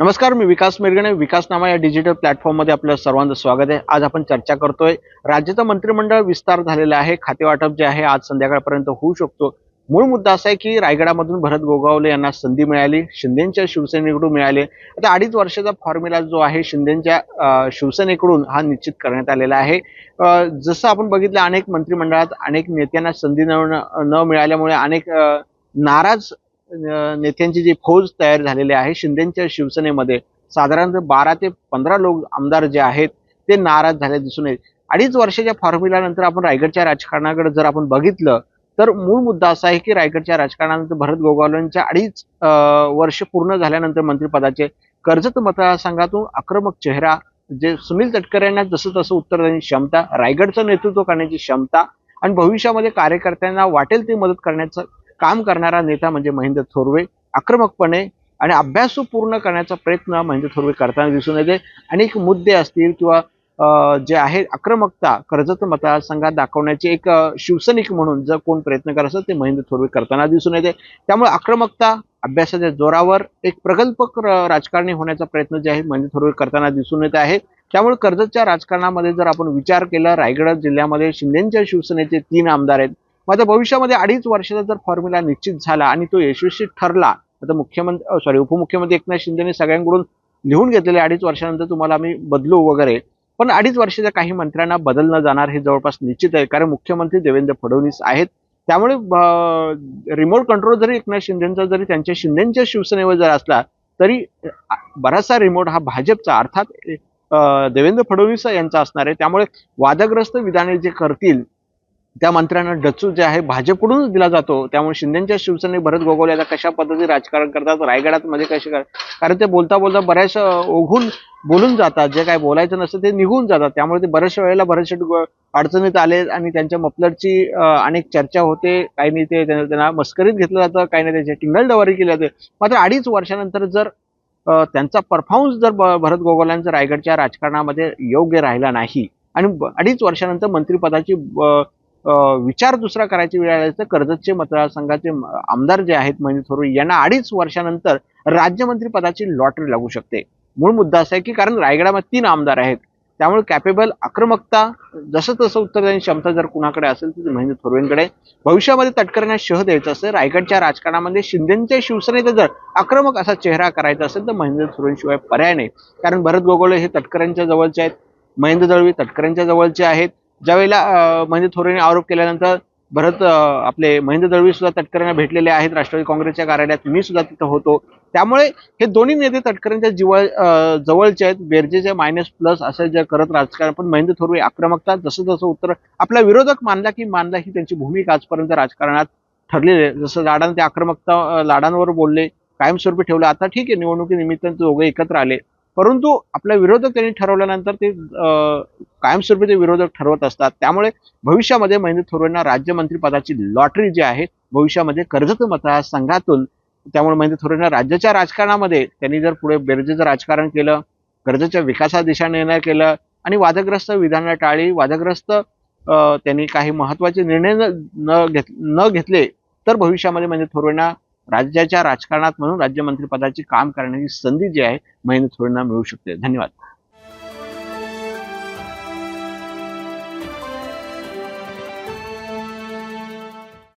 नमस्कार मी विकास मिरगणे. विकासनामा या डिजिटल प्लॅटफॉर्ममध्ये आपलं सर्वांचं स्वागत आहे. आज आपण चर्चा करतोय राज्याचं मंत्रिमंडळ विस्तार झालेला आहे खाते वाटप जे आहे आज संध्याकाळपर्यंत होऊ शकतो. मूळ मुद्दा असा आहे की रायगडामधून भरत गोगावले यांना संधी मिळाली शिंदेच्या शिवसेनेकडून मिळाली. आता अडीच वर्षाचा फॉर्म्युला जो आहे शिंदेच्या शिवसेनेकडून हा निश्चित करण्यात आलेला आहे. जसं आपण बघितलं अनेक मंत्रिमंडळात अनेक नेत्यांना संधी न न मिळाल्यामुळे अनेक नाराज नेत्यांची जी फौज तयार झालेली आहे शिंदेच्या शिवसेनेमध्ये साधारणतः बारा ते पंधरा लोक आमदार जे आहेत ते नाराज झाले दिसून येत अडीच वर्षाच्या फॉर्म्युलानंतर आपण रायगडच्या राजकारणाकडे जर आपण बघितलं तर मूळ मुद्दा असा आहे की रायगडच्या राजकारणानंतर भरत गोगावलेंच्या अडीच वर्ष पूर्ण झाल्यानंतर मंत्रिपदाचे कर्जत मतदारसंघातून आक्रमक चेहरा जे सुनील तटकरे यांना जसं तसं उत्तर देण्याची क्षमता रायगडचं नेतृत्व करण्याची क्षमता आणि भविष्यामध्ये कार्यकर्त्यांना वाटेल ती मदत करण्याचं काम करणारा नेता म्हणजे महेंद्र थोरवे आक्रमकपणे आणि अभ्यासू पूर्ण करण्याचा प्रयत्न महेंद्र थोरवे करताना दिसून येते. अनेक मुद्दे असतील किंवा जे आहे आक्रमकता कर्जत मतदारसंघात दाखवण्याचे एक शिवसैनिक म्हणून जर कोण प्रयत्न करत असेल ते महेंद्र थोरवे करताना दिसून येते. त्यामुळे आक्रमकता अभ्यासाच्या जोरावर एक प्रगल्भ र- राजकारणी होण्याचा प्रयत्न जे आहे महेंद्र थोरवे करताना दिसून येत आहे. त्यामुळे कर्जतच्या राजकारणामध्ये जर आपण विचार केला रायगड जिल्ह्यामध्ये शिंदेच्या शिवसेनेचे तीन आमदार आहेत. मात्र भविष्यामध्ये अडीच वर्षाचा जर फॉर्म्युला निश्चित झाला आणि तो यशस्वी ठरला आता मुख्यमंत्री सॉरी उपमुख्यमंत्री एकनाथ शिंदेने सगळ्यांकडून लिहून घेतलेले अडीच वर्षानंतर तुम्हाला आम्ही बदलू वगैरे पण अडीच वर्षाच्या काही मंत्र्यांना बदलणं जाणार हे जवळपास निश्चित आहे कारण मुख्यमंत्री देवेंद्र फडणवीस आहेत. त्यामुळे रिमोट कंट्रोल जरी एकनाथ शिंदेचा जरी त्यांच्या शिंदेच्या शिवसेनेवर जर असला तरी बराचसा रिमोट हा भाजपचा अर्थात देवेंद्र फडणवीस यांचा असणार आहे. त्यामुळे वादग्रस्त विधाने जे करतील त्या मंत्र्यांना डचू जे आहे भाजपकडूनच दिला जातो. त्यामुळे शिंदेच्या शिवसेने भरत गोगोले आता कशा पद्धतीने राजकारण करतात रायगडात मध्ये कसे कर कारण ते बोलता बोलता बऱ्याच ओघून बोलून जातात. जे काय बोलायचं नसतं ते निघून जातात. त्यामुळे ते बऱ्याचशा वेळेला बरेचसे अडचणीत आले आणि त्यांच्या मफलरची अनेक चर्चा होते. काही नाही ते त्यांना मस्करीत घेतलं जातं काही नाही त्यांची टिंगलडवारी केली जाते. मात्र अडीच वर्षानंतर जर त्यांचा परफॉर्मन्स जर भरत गोगोल्यांचा रायगडच्या राजकारणामध्ये योग्य राहिला नाही आणि अडीच वर्षानंतर मंत्रिपदाची विचार दुसरा करायची वेळ आली तर कर्जतचे मतदारसंघाचे आमदार जे आहेत महेंद्र थोरवे यांना अडीच वर्षानंतर राज्यमंत्री पदाची लॉटरी लागू शकते. मूळ मुद्दा असा आहे की कारण रायगडामध्ये तीन आमदार आहेत. त्यामुळे कॅपेबल आक्रमकता जसं तसं उत्तर देण्याची क्षमता जर कुणाकडे असेल तर महेंद्र थोरवेंकडे भविष्यामध्ये तटकऱ्यांना शह द्यायचं असेल रायगडच्या राजकारणामध्ये शिंदेच्या शिवसेनेचा जर आक्रमक असा चेहरा करायचा असेल तर महेंद्र थोरवेंशिवाय पर्याय नाही. कारण भरत गोगोळे हे तटकऱ्यांच्या जवळचे आहेत. महेंद्र दळवी तटकऱ्यांच्या जवळचे आहेत. ज्यावेळेला महेंद्र थोरेने आरोप केल्यानंतर भरत आपले महेंद्र दळवी सुद्धा तटकऱ्यांना भेटलेले आहेत राष्ट्रवादी काँग्रेसच्या कार्यालयात मी सुद्धा तिथं होतो. त्यामुळे हे दोन्ही नेते तटकऱ्यांच्या जीवा जवळचे आहेत बेरजेचे मायनस प्लस असं जे करत राजकारण पण महेंद्र थोरवे आक्रमकता जसं जसं उत्तर आपला विरोधक मानला की मानला ही त्यांची भूमिका आजपर्यंत राजकारणात ठरलेली आहे. जसं लाडान ते आक्रमकता लाडांवर बोलले कायमस्वरूपी ठेवलं आता ठीक आहे निवडणुकीनिमित्त ते दोघे एकत्र आले. परंतु आपला विरोधक त्यांनी ठरवल्यानंतर ते कायमस्वरूपी ते विरोधक ठरवत असतात. त्यामुळे भविष्यामध्ये महेंद्र थोरेंना राज्यमंत्रीपदाची लॉटरी जी आहे भविष्यामध्ये कर्जत मतदारसंघातून त्यामुळे महेंद्र थोरेंना राज्याच्या राजकारणामध्ये त्यांनी जर पुढे बेरजेचं राजकारण केलं कर्जच्या विकासा दिशा निर्णय केलं आणि वादग्रस्त विधानं टाळी वादग्रस्त त्यांनी काही महत्त्वाचे निर्णय न- न घेत न घेतले तर भविष्यामध्ये म्हणजे थोरेंना राज्याच्या राजकारणात म्हणून राज्यमंत्रीपदाची काम करण्याची संधी जी आहे महेंद्र थोरवेंना मिळू शकते. धन्यवाद.